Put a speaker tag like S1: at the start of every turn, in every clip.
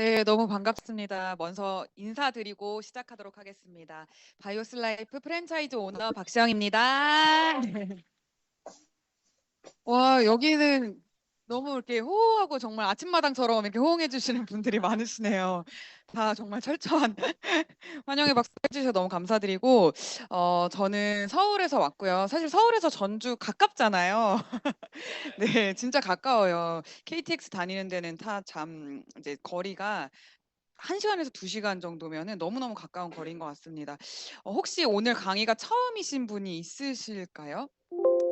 S1: 네, 너무 반갑습니다. 먼저 인사드리고 시작하도록 하겠습니다. 바이오슬라이프 프랜차이즈 오너 박시영입니다. 네. 와, 여기는 너무 이렇게 호호하고 정말 아침마당처럼 이렇게 호응해 주시는 분들이 많으시네요. 다 정말 철저한 환영의 박수 해주셔서 너무 감사드리고, 어, 저는 서울에서 왔고요. 사실 서울에서 전주 가깝잖아요. 네, 진짜 가까워요. KTX 다니는 데는 다참 이제 거리가 1 시간에서 2 시간 정도면은 너무너무 가까운 거리인 것 같습니다. 어, 혹시 오늘 강의가 처음이신 분이 있으실까요?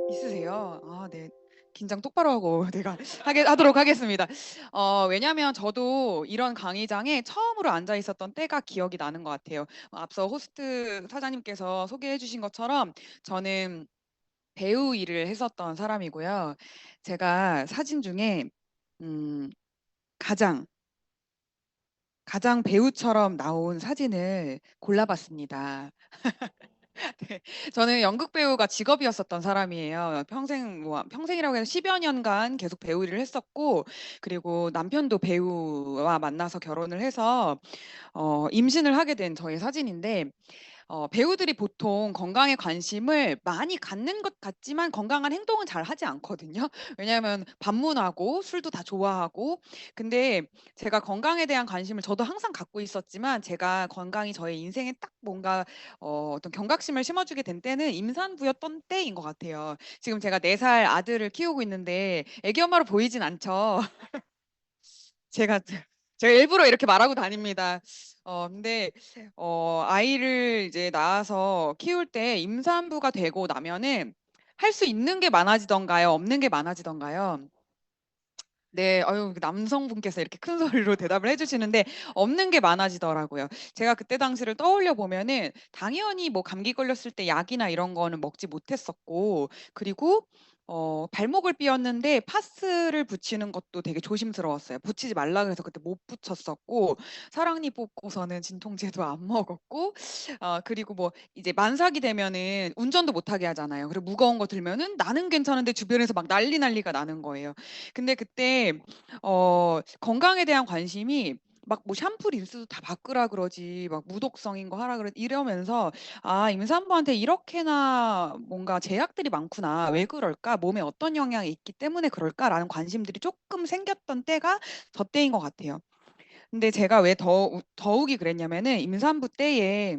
S1: 있으세요? 아, 네. 긴장 똑바로 하고 내가 하게 하도록 하겠습니다. 어, 왜냐면 저도 이런 강의장에 처음으로 앉아 있었던 때가 기억이 나는 것 같아요. 앞서 호스트 사장님께서 소개해 주신 것처럼 저는 배우 일을 했었던 사람이고요. 제가 사진 중에 음 가장 가장 배우처럼 나온 사진을 골라 봤습니다. 네. 저는 연극 배우가 직업이었었던 사람이에요. 평생 뭐 평생이라고 해서 10여 년간 계속 배우 일을 했었고 그리고 남편도 배우와 만나서 결혼을 해서 어 임신을 하게 된 저의 사진인데 어 배우들이 보통 건강에 관심을 많이 갖는 것 같지만 건강한 행동은 잘 하지 않거든요. 왜냐하면 반문하고 술도 다 좋아하고 근데 제가 건강에 대한 관심을 저도 항상 갖고 있었지만 제가 건강이 저의 인생에 딱 뭔가 어 어떤 경각심을 심어주게 된 때는 임산부였던 때인 것 같아요. 지금 제가 4살 아들을 키우고 있는데 애기 엄마로 보이진 않죠. 제가 제가 일부러 이렇게 말하고 다닙니다. 어 근데 어 아이를 이제 낳아서 키울 때 임산부가 되고 나면은 할 수 있는 게 많아지던가요? 없는 게 많아지던가요? 네. 아유 그 남성분께서 이렇게 큰 소리로 대답을 해 주시는데 없는 게 많아지더라고요. 제가 그때 당시를 떠올려 보면은 당연히 뭐 감기 걸렸을 때 약이나 이런 거는 먹지 못했었고 그리고 어 발목을 삐었는데 파스를 붙이는 것도 되게 조심스러웠어요. 붙이지 말라 그래서 그때 못 붙였었고 사랑니 뽑고서는 진통제도 안 먹었고 어 그리고 뭐 이제 만삭이 되면은 운전도 못 하게 하잖아요. 그리고 무거운 거 들면은 나는 괜찮은데 주변에서 막 난리 난리가 나는 거예요. 근데 그때 어 건강에 대한 관심이 막 뭐 "샴푸, 린스도 다 바꾸라 그러지." 막 "무독성인 거 하라 그러" 이러면서 '아 임산부한테 이렇게나 뭔가 제약들이 많구나. 왜 그럴까? 몸에 어떤 영향이 있기 때문에 그럴까?'라는 관심들이 쪼끔 생겼던 때가 저 때인 것 같아요. 근데 제가 왜 더 더욱이 그랬냐면은 임산부 때에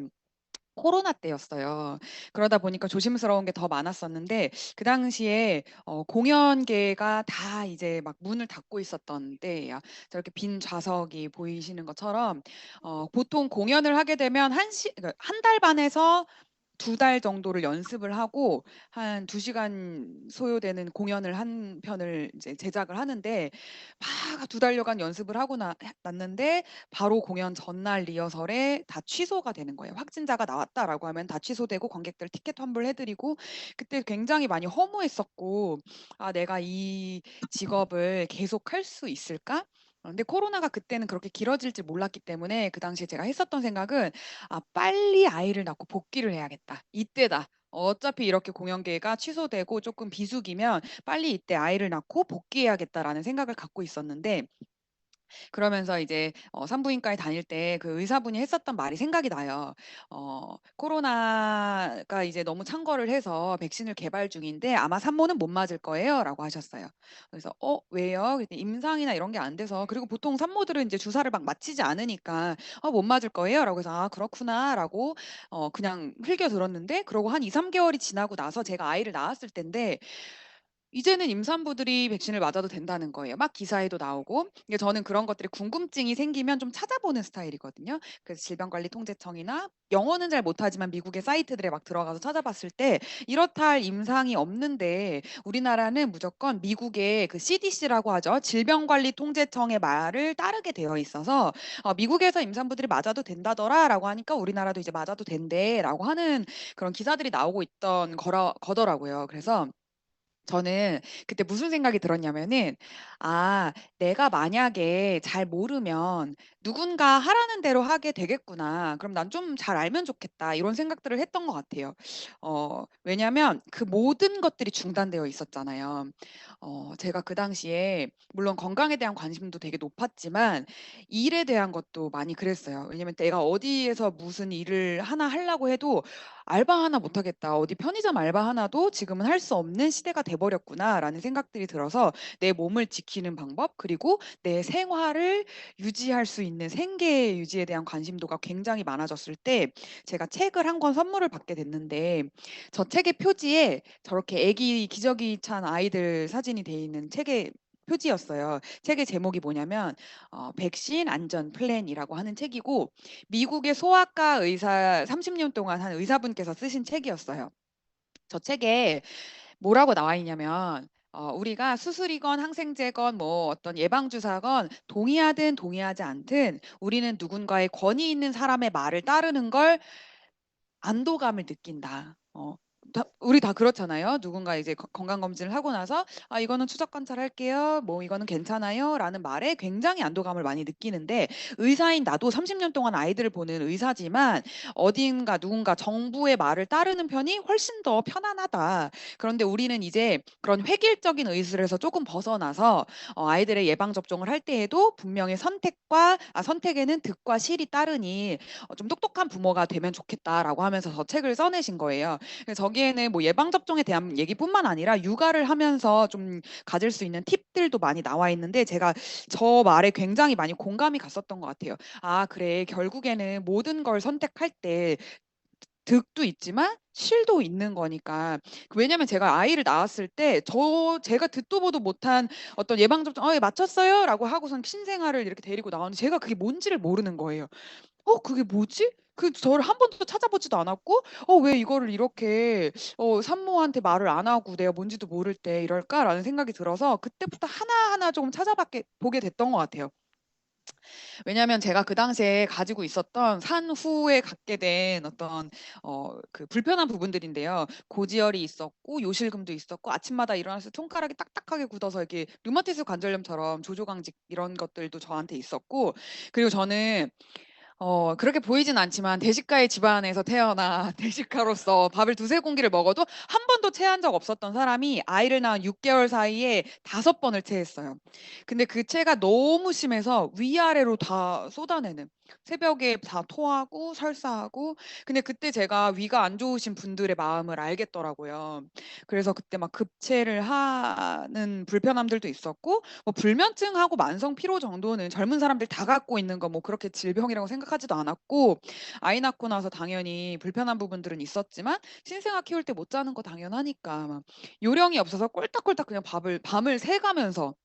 S1: 코로나 때였어요. 그러다 보니까 조심스러운 게 더 많았었는데 그 당시에 어 공연계가 다 이제 막 문을 닫고 있었던 때예요. 저렇게 빈 좌석이 보이시는 것처럼 어 보통 공연을 하게 되면 한시 그러니까 1달 반에서 두 달 정도를 연습을 하고 한2 시간 소요되는 공연을 한 편을 이제 제작을 하는데 막 두 달여간 연습을 하고 나해 났는데 바로 공연 전날 리허설에 다 취소가 되는 거예요. "확진자가 나왔다."라고 하면 다 취소되고 관객들 티켓 환불해 드리고 그때 굉장히 많이 허무했었고 '아 내가 이 직업을 계속 할 수 있을까?' 어 근데 코로나가 그때는 그렇게 길어질 줄 몰랐기 때문에 그 당시에 제가 했었던 생각은 '아 빨리 아이를 낳고 복귀를 해야겠다. 이때다. 어차피 이렇게 공연계가 취소되고 쪼끔 비수기면 빨리 이때 아이를 낳고 복귀해야겠다.'라는 생각을 갖고 있었는데 그러면서 이제 어 산부인과에 다닐 때 그 의사분이 했었던 말이 생각이 나요. 어 "코로나가 이제 너무 창궐을 해서 백신을 개발 중인데 아마 산모는 못 맞을 거예요."라고 하셨어요. 그래서 "어 왜요?" 그랬더니 "임상이나 이런 게 안 돼서 그리고 보통 산모들은 인제 주사를 막 맞히지 않으니까 어 못 맞을 거예요."라고 해서 "아 그렇구나."라고 어 그냥 흘겨 들었는데 그러고 한 2-3 개월이 지나고 나서 제가 아이를 낳았을 땐데 이제는 임산부들이 백신을 맞아도 된다는 거예요. 막 기사에도 나오고. 이게 저는 그런 것들이 궁금증이 생기면 좀 찾아보는 스타일이거든요. 그래서 질병관리통제청이나 영어는 잘 못하지만 미국의 사이트들에 막 들어가서 찾아봤을 때 이렇다 할 임상이 없는데 우리나라는 무조건 미국의 그 CDC라고 하죠. 질병관리통제청의 말을 따르게 되어 있어서 어 "미국에서 임산부들이 맞아도 된다더라."라고 하니까 "우리나라도 이제 맞아도 된대."라고 하는 그런 기사들이 나오고 있던 거라 거더라고요. 그래서 저는 그때 무슨 생각이 들었냐면은 '아 내가 만약에 잘 모르면 누군가 하라는 대로 하게 되겠구나. 그럼 난 좀 잘 알면 좋겠다.' 이런 생각들을 했던 것 같아요. 어 왜냐면 그 모든 것들이 중단되어 있었잖아요. 어 제가 그 당시에 물론 건강에 대한 관심도 되게 높았지만 일에 대한 것도 많이 그랬어요. 왜냐면 내가 어디에서 무슨 일을 하나 하려고 해도 '알바 하나 못 하겠다. 어디 편의점 알바 하나도 지금은 할 수 없는 시대가 돼 버렸구나.'라는 생각들이 들어서 내 몸을 지키는 방법 그리고 내 생활을 유지할 수 있는 생계 유지에 대한 관심도가 굉장히 많아졌을 때 제가 책을 한 권 선물을 받게 됐는데 저 책의 표지에 저렇게 애기 기저귀 찬 아이들 사진이 돼 있는 책의 표지였어요. 책의 제목이 뭐냐면 어 백신 안전 플랜이라고 하는 책이고 미국의 소아과 의사 30년 동안 한 의사분께서 쓰신 책이었어요. 저 책에 뭐라고 나와 있냐면 어 우리가 수술이건 항생제건 뭐 어떤 예방 주사건 동의하든 동의하지 않든 우리는 누군가의 권위 있는 사람의 말을 따르는 걸 안도감을 느낀다. 어 다 우리 다 그렇잖아요. 누군가 이제 거 건강 검진을 하고 나서 "아 이거는 추적 관찰할게요." 뭐 "이거는 괜찮아요."라는 말에 굉장히 안도감을 많이 느끼는데 의사인 나도 30년 동안 아이들을 보는 의사지만 어딘가 누군가 정부의 말을 따르는 편이 훨씬 더 편안하다. 그런데 우리는 이제 그런 획일적인 의술에서 쪼금 벗어나서 어 아이들의 예방 접종을 할 때에도 분명히 선택과 아 선택에는 득과 실이 따르니 어 "좀 똑똑한 부모가 되면 좋겠다."라고 하면서 저 책을 써 내신 거예요. 그래 서 저기에는 뭐 예방 접종에 대한 얘기뿐만 아니라 육아를 하면서 좀 가질 수 있는 팁들도 많이 나와 있는데 제가 저 말에 굉장히 많이 공감이 갔었던 것 같아요. '아 그래. 결국에는 모든 걸 선택할 때 득도 있지만 실도 있는 거니까.' 그 왜냐면 제가 아이를 낳았을 때 저 제가 듣도 보도 못한 어떤 예방 접종 "어 예 맞췄어요."라고 하고선 신생아를 이렇게 데리고 나왔는데 제가 그게 뭔지를 모르는 거예요. '어 그게 뭐지?' 그 저를 한 번도 찾아보지도 않았고 '어 왜 이거를 이렇게 어 산모한테 말을 안 하고 내가 뭔지도 모를 때 이럴까?'라는 생각이 들어서 그때부터 하나하나 좀 찾아봤게 보게 됐던 것 같아요. 왜냐하면 제가 그 당시에 가지고 있었던 산 후에 갖게 된 어떤 어 그 불편한 부분들인데요. 고지혈이 있었고 요실금도 있었고 아침마다 일어나서 손가락이 딱딱하게 굳어서 이렇게 류마티스 관절염처럼 조조강직 이런 것들도 저한테 있었고 그리고 저는 어 그렇게 보이진 않지만 대식가의 집안에서 태어나 대식가로서 밥을 두세 공기를 먹어도 한 번도 체한 적 없었던 사람이 아이를 낳은 6 개월 사이에 5 번을 체했어요. 근데 그 체가 너무 심해서 위아래로 다 쏟아내는 새벽에 다 토하고 설사하고 근데 그때 제가 위가 안 좋으신 분들의 마음을 알겠더라고요. 그래서 그때 막 급체를 하는 불편함들도 있었고 뭐 불면증하고 만성 피로 정도는 젊은 사람들 다 갖고 있는 거 뭐 그렇게 질병이라고 생각하지도 않았고 아이 낳고 나서 당연히 불편한 부분들은 있었지만 신생아 키울 때 못 자는 거 당연하니까 막 요령이 없어서 꼴딱꼴딱 그냥 밥을 밤을 새 가면서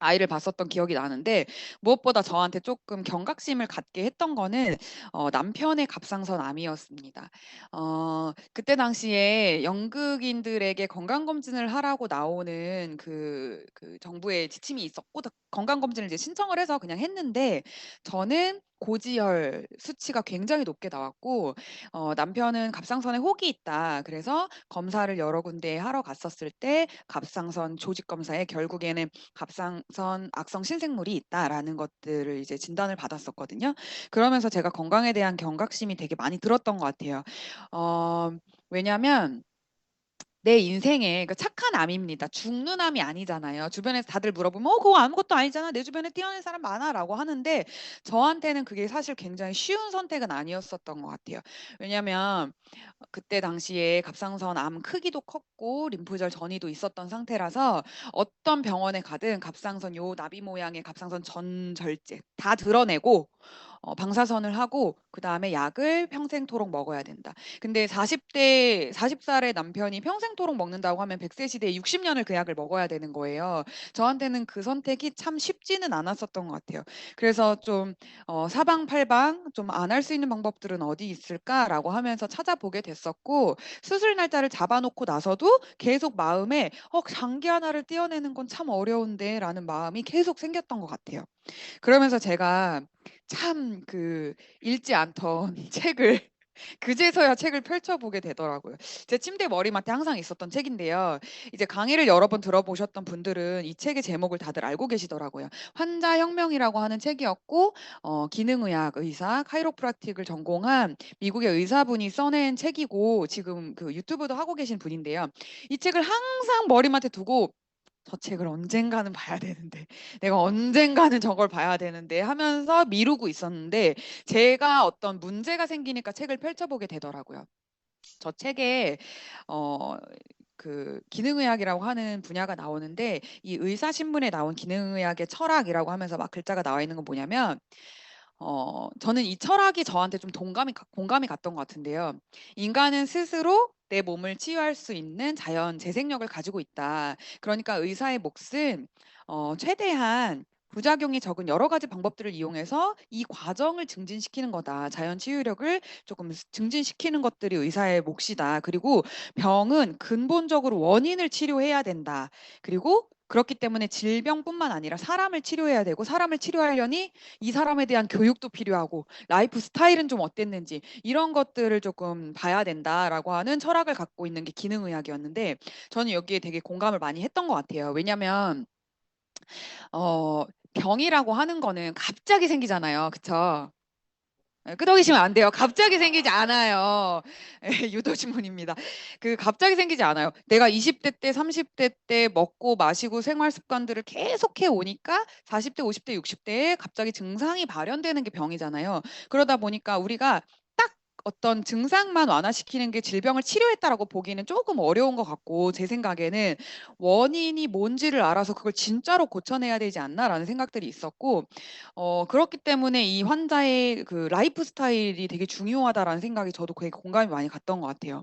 S1: 아이를 봤었던 기억이 나는데 무엇보다 저한테 쪼끔 경각심을 갖게 했던 거는 어 남편의 갑상선암이었습니다. 어 그때 당시에 연극인들에게 건강검진을 하라고 나오는 그 그 정부의 지침이 있었고 다 건강검진을 이제 신청을 해서 그냥 했는데 저는 고지혈 수치가 굉장히 높게 나왔고 어 남편은 "갑상선에 혹이 있다." 그래서 검사를 여러 군데 하러 갔었을 때 갑상선 조직 검사에 결국에는 "갑상선 악성 신생물이 있다."라는 것들을 이제 진단을 받았었거든요. 그러면서 제가 건강에 대한 경각심이 되게 많이 들었던 것 같아요. 어 왜냐면 내 인생에 그 착한 암입니다. 죽는 암이 아니잖아요. 주변에서 다들 물어보면 "어 그거 아무것도 아니잖아. 내 주변에 뛰어난 사람 많아."라고 하는데 저한테는 그게 사실 굉장히 쉬운 선택은 아니었었던 것 같아요. 왜냐면 어 그때 당시에 갑상선 암 크기도 컸고 림프절 전이도 있었던 상태라서 어떤 병원에 가든 갑상선 요 나비 모양의 갑상선 전절제 다 드러내고 어 방사선을 하고 그 다음에 약을 평생토록 먹어야 된다. 근데 40대 40 살의 남편이 평생토록 먹는다고 하면 100세 시대에 60 년을 그 약을 먹어야 되는 거예요. 저한테는 그 선택이 참 쉽지는 않았었던 것 같아요. 그래서 좀 어 사방팔방 좀 '안 할 수 있는 방법들은 어디 있을까?'라고 하면서 찾아보게 됐었고 수술 날짜를 잡아 놓고 나서도 계속 마음에 '어 장기 하나를 떼어내는 건 참 어려운데.'라는 마음이 계속 생겼던 것 같아요. 그러면서 제가 참 그 읽지 않던 책을 그제서야 책을 펼쳐보게 되더라고요. 제 침대 머리맡에 항상 있었던 책인데요. 이제 강의를 여러 번 들어보셨던 분들은 이 책의 제목을 다들 알고 계시더라고요. 환자혁명이라고 하는 책이었고 어 기능의학 의사 카이로프라틱을 전공한 미국의 의사분이 써낸 책이고 지금 그 유튜브도 하고 계신 분인데요. 이 책을 항상 머리맡에 두고 ' 저 책을 언젠가는 봐야 되는데. 내가 언젠가는 저걸 봐야 되는데.' 하면서 미루고 있었는데 제가 어떤 문제가 생기니까 책을 펼쳐보게 되더라고요. 저 책에 어 그 기능의학이라고 하는 분야가 나오는데 이 의사신문에 나온 기능의학의 철학이라고 하면서 막 글자가 나와 있는 건 뭐냐면 어 저는 이 철학이 저한테 좀 동감이 가 공감이 갔던 것 같은데요. "인간은 스스로 내 몸을 치유할 수 있는 자연 재생력을 가지고 있다. 그러니까 의사의 몫은 어 최대한 부작용이 적은 여러 가지 방법들을 이용해서 이 과정을 증진시키는 거다. 자연 치유력을 조금 스 증진시키는 것들이 의사의 몫이다. 그리고 병은 근본적으로 원인을 치료해야 된다. 그리고 그렇기 때문에 질병뿐만 아니라 사람을 치료해야 되고 사람을 치료하려니 이 사람에 대한 교육도 필요하고 라이프 스타일은 좀 어땠는지 이런 것들을 조금 봐야 된다."라고 하는 철학을 갖고 있는 게 기능의학이었는데 저는 여기에 되게 공감을 많이 했던 것 같아요. 왜냐면 어 병이라고 하는 거는 갑자기 생기잖아요. 그쵸? 예 끄덕이시면 안 돼요. 갑자기 생기지 않아요. 예 유도 신문입니다. 그 갑자기 생기지 않아요. 내가 20대 때 30대 때 먹고 마시고 생활 습관들을 계속해 오니까 40 대, 50 대, 60 대에 갑자기 증상이 발현되는 게 병이잖아요. 그러다 보니까 우리가 딱 어떤 증상만 완화시키는 게 질병을 치료했다라고 보기는 쪼금 어려운 것 같고 제 생각에는 '원인이 뭔지를 알아서 그걸 진짜로 고쳐내야 되지 않나.'라는 생각들이 있었고 어 그렇기 때문에 이 환자의 그 '라이프 스타일이 되게 중요하다.'라는 생각이 저도 되게 공감이 많이 갔던 것 같아요.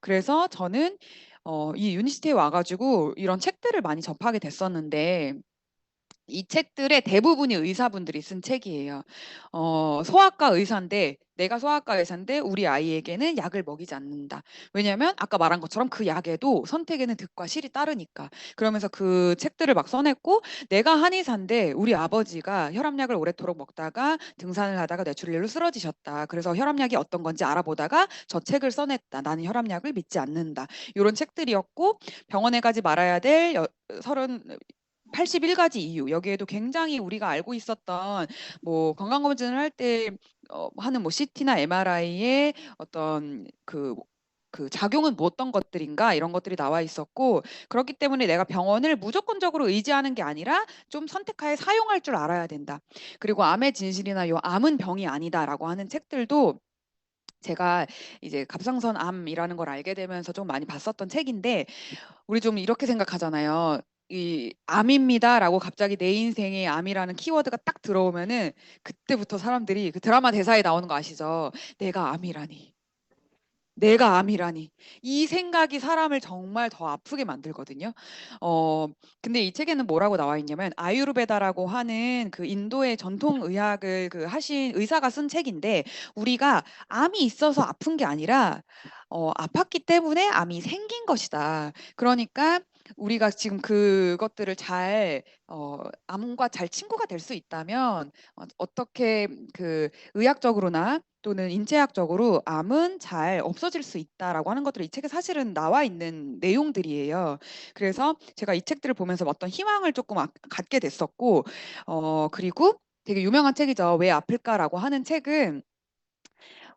S1: 그래서 저는 어 이 유니시티에 와 가지고 이런 책들을 많이 접하게 됐었는데 이 책들의 대부분이 의사분들이 쓴 책이에요. 어 소아과 의사인데 "내가 소아과 의사인데 우리 아이에게는 약을 먹이지 않는다." 왜냐면 아까 말한 것처럼 그 약에도 선택에는 득과 실이 따르니까. 그러면서 그 책들을 막 써 냈고 "내가 한의사인데 우리 아버지가 혈압약을 오래도록 먹다가 등산을 하다가 뇌출혈로 쓰러지셨다. 그래서 혈압약이 어떤 건지 알아보다가 저 책을 써 냈다. 나는 혈압약을 믿지 않는다." 요런 책들이었고 병원에 가지 말아야 될여 서른 81 가지 이유 여기에도 굉장히 우리가 알고 있었던 뭐 건강검진을 할 때 어 하는 뭐 CT나 MRI의 어떤 그그 작용은 뭐 어떤 것들인가 이런 것들이 나와 있었고 그렇기 때문에 내가 병원을 무조건적으로 의지하는 게 아니라 좀 선택하에 사용할 줄 알아야 된다. 그리고 암의 진실이나 요 "암은 병이 아니다."라고 하는 책들도 제가 이제 갑상선 암이라는 걸 알게 되면서 좀 많이 봤었던 책인데 우리 좀 이렇게 생각하잖아요. 이 "암입니다."라고 갑자기 내 인생에 암이라는 키워드가 딱 들어오면은 그때부터 사람들이 그 드라마 대사에 나오는 거 아시죠? '내가 암이라니. 내가 암이라니.' 이 생각이 사람을 정말 더 아프게 만들거든요. 어 근데 이 책에는 뭐라고 나와 있냐면 아유르베다라고 하는 그 인도의 전통 의학을 그 하신 의사가 쓴 책인데 우리가 암이 있어서 아픈 게 아니라 어 아팠기 때문에 암이 생긴 것이다. 그러니까 우리가 지금 그것들을 잘 어 암과 잘 친구가 될 수 있다면 어 어떻게 그 의학적으로나 또는 인체학적으로 "암은 잘 없어질 수 있다."라고 하는 것들이 이 책에 사실은 나와 있는 내용들이에요. 그래서 제가 이 책들을 보면서 어떤 희망을 쪼끔 아 갖게 됐었고 어 그리고 되게 유명한 책이죠. "왜 아플까?"라고 하는 책은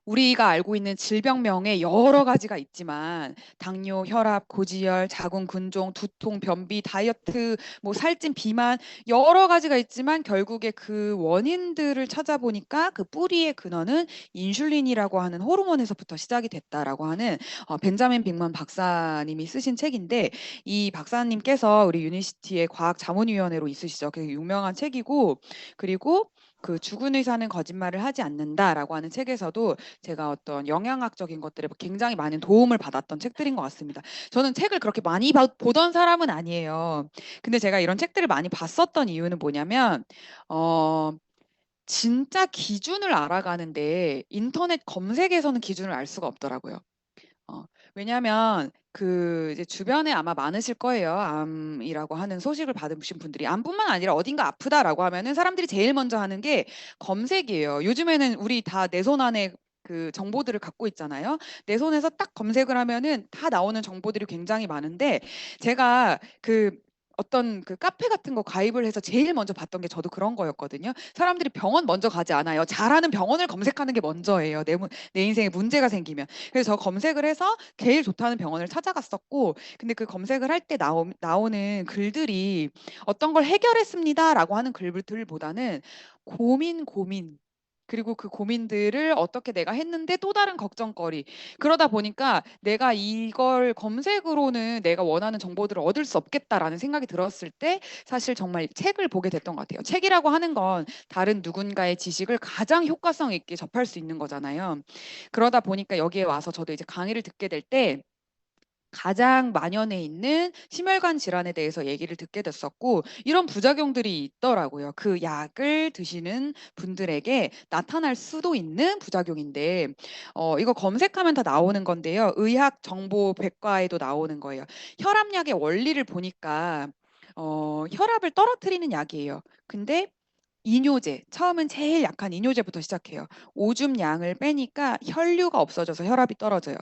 S1: 우리가 알고 있는 질병명에 여러 가지가 있지만 당뇨, 혈압, 고지혈, 자궁 근종, 두통, 변비, 다이어트, 뭐 살찐, 비만 여러 가지가 있지만 결국에 그 원인들을 찾아보니까 그 뿌리의 근원은 인슐린이라고 하는 호르몬에서부터 시작이 됐다라고 하는 어 벤자민 빅먼 박사님이 쓰신 책인데 이 박사님께서 우리 유니시티의 과학 자문위원회로 있으시죠. 되게 유명한 책이고 그리고 그 "죽은 의사는 거짓말을 하지 않는다."라고 하는 책에서도 제가 어떤 영양학적인 것들에 뭐 굉장히 많은 도움을 받았던 책들인 것 같습니다. 저는 책을 그렇게 많이 봐 보던 사람은 아니에요. 근데 제가 이런 책들을 많이 봤었던 이유는 뭐냐면 어 진짜 기준을 알아가는데 인터넷 검색에서는 기준을 알 수가 없더라고요. 어 왜냐하면 그 이제 주변에 아마 많으실 거예요. 암이라고 하는 소식을 받으신 분들이. 암뿐만 아니라 "어딘가 아프다."라고 하면은 사람들이 제일 먼저 하는 게 검색이에요. 요즘에는 우리 다 내 손 안에 그 정보들을 갖고 있잖아요. 내 손에서 딱 검색을 하면은 다 나오는 정보들이 굉장히 많은데 제가 그 어떤 그 카페 같은 거 가입을 해서 제일 먼저 봤던 게 저도 그런 거였거든요. 사람들이 병원 먼저 가지 않아요. 잘하는 병원을 검색하는 게 먼저예요. 내, 문- 내 인생에 문제가 생기면. 그래서 저 검색을 해서 제일 좋다는 병원을 찾아갔었고, 근데 그 검색을 할 때 나오, 나오는 글들이 어떤 걸 해결했습니다라고 하는 글들보다는 고민, 고민. 그리고 그 고민들을 어떻게 내가 했는데 또 다른 걱정거리. 그러다 보니까 내가 이걸 검색으로는 내가 원하는 정보들을 얻을 수 없겠다라는 생각이 들었을 때 사실 정말 책을 보게 됐던 것 같아요. 책이라고 하는 건 다른 누군가의 지식을 가장 효과성 있게 접할 수 있는 거잖아요. 그러다 보니까 여기에 와서 저도 이제 강의를 듣게 될 때 가장 만연해 있는 심혈관 질환에 대해서 얘기를 듣게 됐었고 이런 부작용들이 있더라고요. 그 약을 드시는 분들에게 나타날 수도 있는 부작용인데 어 이거 검색하면 다 나오는 건데요. 의학 정보 백과에도 나오는 거예요. 혈압약의 원리를 보니까 어 혈압을 떨어뜨리는 약이에요. 근데 이뇨제, 처음은 제일 약한 이뇨제부터 시작해요. 오줌 양을 빼니까 혈류가 없어져서 혈압이 떨어져요.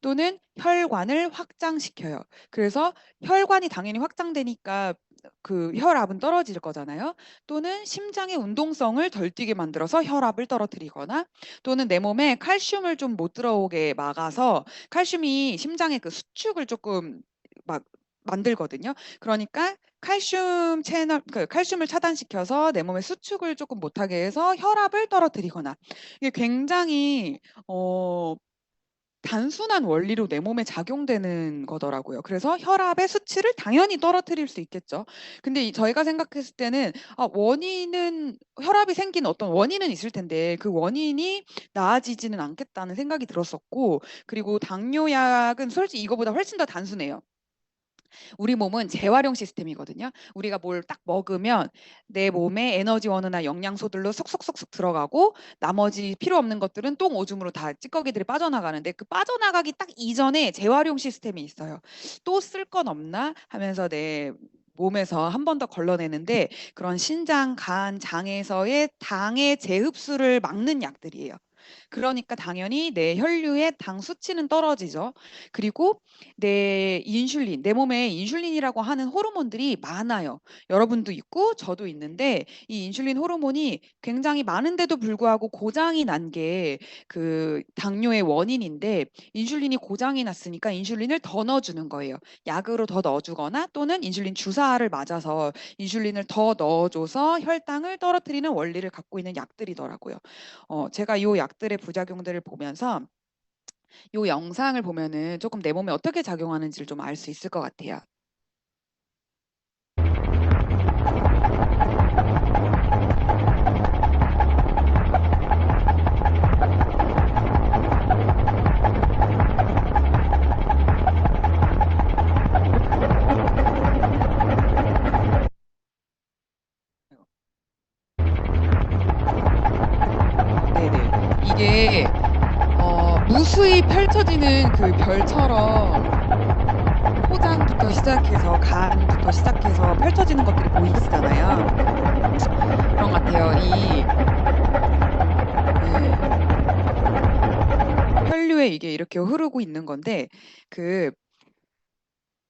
S1: 또는 혈관을 확장시켜요. 그래서 혈관이 당연히 확장되니까 그 혈압은 떨어질 거잖아요. 또는 심장의 운동성을 덜 뛰게 만들어서 혈압을 떨어뜨리거나 또는 내 몸에 칼슘을 좀 못 들어오게 막아서 칼슘이 심장의 그 수축을 조금 막 만들거든요. 그러니까 칼슘 채널 그 칼슘을 차단시켜서 내 몸의 수축을 조금 못하게 해서 혈압을 떨어뜨리거나 이게 굉장히 어 단순한 원리로 내 몸에 작용되는 거더라고요. 그래서 혈압의 수치를 당연히 떨어뜨릴 수 있겠죠. 근데 이 저희가 생각했을 때는 아 원인은 혈압이 생긴 어떤 원인은 있을 텐데 그 원인이 나아지지는 않겠다는 생각이 들었었고 그리고 당뇨약은 솔직히 이거보다 훨씬 더 단순해요. 우리 몸은 재활용 시스템이거든요. 우리가 뭘 딱 먹으면 내 몸에 에너지원이나 영양소들로 쏙쏙쏙쏙 들어가고 나머지 필요 없는 것들은 똥 오줌으로 다 찌꺼기들이 빠져나가는데 그 빠져나가기 딱 이전에 재활용 시스템이 있어요. 또 쓸 건 없나 하면서 내 몸에서 한 번 더 걸러내는데 그런 신장, 간, 장에서의 당의 재흡수를 막는 약들이에요. 그러니까 당연히 내 혈류의 당 수치는 떨어지죠. 그리고 내 인슐린, 내 몸에 인슐린이라고 하는 호르몬들이 많아요. 여러분도 있고 저도 있는데 이 인슐린 호르몬이 굉장히 많은데도 불구하고 고장이 난 게 그 당뇨의 원인인데 인슐린이 고장이 났으니까 인슐린을 더 넣어주는 거예요. 약으로 더 넣어주거나 또는 인슐린 주사를 맞아서 인슐린을 더 넣어줘서 혈당을 떨어뜨리는 원리를 갖고 있는 약들이더라고요. 어, 제가 이 약 들의 부작용들을 보면서 이 영상을 보면은 조금 내 몸에 어떻게 작용하는지를 좀 알 수 있을 것 같아요. 펼쳐지는 그 별처럼 포장부터 시작해서 간부터 시작해서 펼쳐지는 것들이 보이시잖아요. 그런 것 같아요. 이 네. 혈류에 이게 이렇게 흐르고 있는 건데 그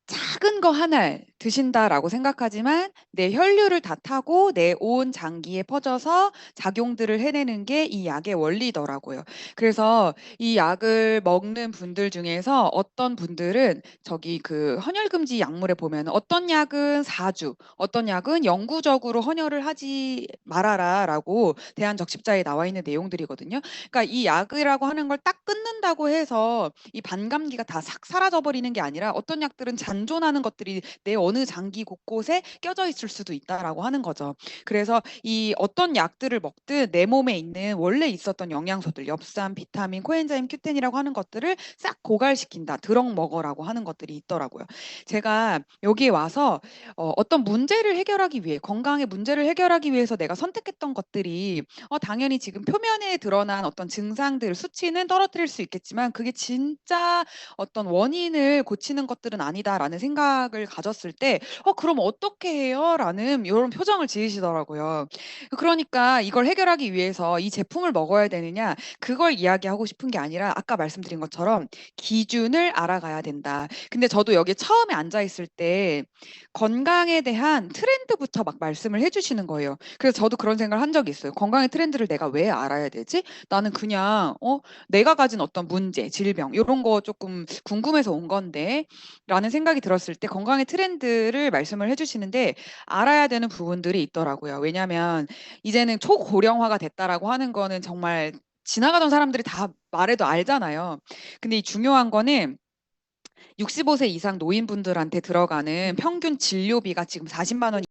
S1: 작은 거 하나 드신다라고 생각하지만 내 혈류를 다 타고 내 온 장기에 퍼져서 작용들을 해내는 게 이 약의 원리더라고요. 그래서 이 약을 먹는 분들 중에서 어떤 분들은 저기 그 헌혈금지 약물에 보면 어떤 약은 4주, 어떤 약은 영구적으로 헌혈을 하지 말아라라고 대한적십자에 나와 있는 내용들이거든요. 그러니까 이 약이라고 하는 걸 딱 끊는다고 해서 이 반감기가 다 싹 사라져 버리는 게 아니라 어떤 약들은 잔존하는 것들이 내 어느 장기 곳곳에 껴져 있을 수도 있다라고 하는 거죠. 그래서 이 어떤 약들을 먹든 내 몸에 있는 원래 있었던 영양소들, 엽산, 비타민, 코엔자임, 큐텐이라고 하는 것들을 싹 고갈시킨다. 드럭 먹어라고 하는 것들이 있더라고요. 제가 여기에 와서 어, 어떤 문제를 해결하기 위해 건강의 문제를 해결하기 위해서 내가 선택했던 것들이 어, 당연히 지금 표면에 드러난 어떤 증상들 수치는 떨어뜨릴 수 있겠지만 그게 진짜 어떤 원인을 고치는 것들은 아니다라는 생각을 가졌을 때때 "어 그럼 어떻게 해요?" 라는 요런 표정을 지으시더라고요. 그러니까 이걸 해결하기 위해서 이 제품을 먹어야 되느냐 그걸 이야기하고 싶은 게 아니라 아까 말씀드린 것처럼 기준을 알아가야 된다. 근데 저도 여기 처음에 앉아 있을 때 건강에 대한 트렌드부터 막 말씀을 해 주시는 거예요. 그래서 저도 그런 생각을 한 적이 있어요. '건강의 트렌드를 내가 왜 알아야 되지? 나는 그냥 어 내가 가진 어떤 문제, 질병 요런 거 쪼끔 궁금해서 온 건데.'라는 생각이 들었을 때 건강의 트렌드 를 말씀을 해 주시는데 알아야 되는 부분들이 있더라고요. 왜냐면 이제는 "초고령화가 됐다."라고 하는 거는 정말 지나가던 사람들이 다 말해도 알잖아요. 근데 이 중요한 거는 65세 이상 노인분들한테 들어가는 평균 진료비가 지금 400,000 원이